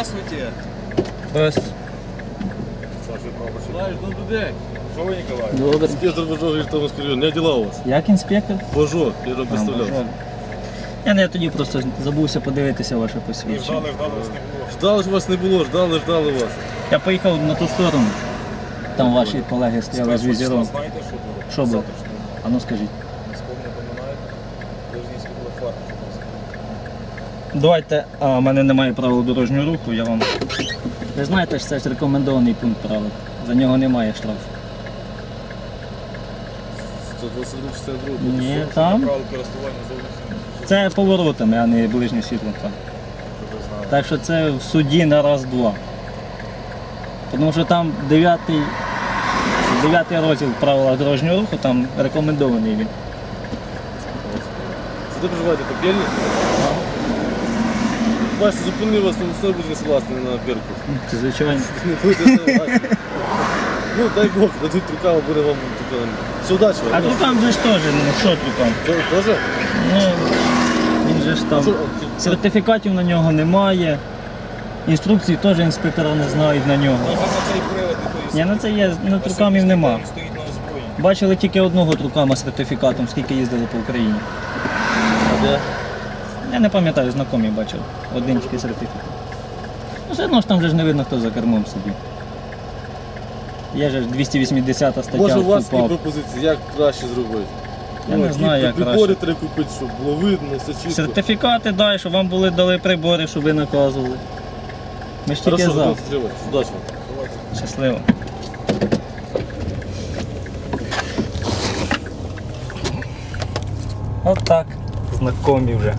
Ось. Знаєш, добрий день. Що ви, Ніколай? Добре. Инспектор Бажов Житомирский район. Не дела у вас? Як інспектор? Бажо, я вам представлял. А, бажаю. Я тоді просто забувся подивитися ваше посвідчення. ждали, ждали, вас не було. Ждали ж вас не було, ждали, ждали вас. Я поїхав на ту сторону. Там ваші колеги стояли з візіром. Знаєте, що було? Що було? Завтрашнього. А ну скажіть. Не спомню, поминаєте. Должні світло фар. Давайте, а, в мене немає правил дорожнього руху, я вам. Ви знаєте, що це ж рекомендований пункт правил. За нього немає штрафу. 122 62 Ні, там. Правил користування зовнішнім. Це поворотами, а не ближнє світло. Там. Ви знали. Так що це в суді на раз-два. Тому що там 9, 9 розділ правила дорожнього руху, там рекомендований він. Це де проживаєте, Попільні? Бачите, зупинив вас, тому все буде не на Беркут. Це звичайно. Не будете согласні. Ну, дай Бог, дадуть рукава, буде вам таке. Все, удачі А вам. трукам же ж теж, ну що трукам? То- Тоже? Ну, він же ж там. Що, Сертифікатів на нього немає. Інструкцій теж інспектора не знають на нього. Ну, на цей привод не Ні, ну це є, ну трукамів нема. Стоїть на озброєнні. Бачили тільки одного трукама з сертифікатом, скільки їздили по Україні. А де? Я не пам'ятаю, знайомі бачив. Один тільки сертифікат. Ну, все одно ж там же ж не видно, хто за кермом сидів. Є же ж 280 стаття Може у вас є КУпАП. пропозиції, як краще зробити? Я не знаю, як Прибори краще. треба купити, щоб було видно, все чітко. Сертифікати дай, щоб вам були дали прибори, щоб ви наказували. Ми ж тільки Хорошо, за. будемо. Удачі. Щасливо. От так. Знакомі вже.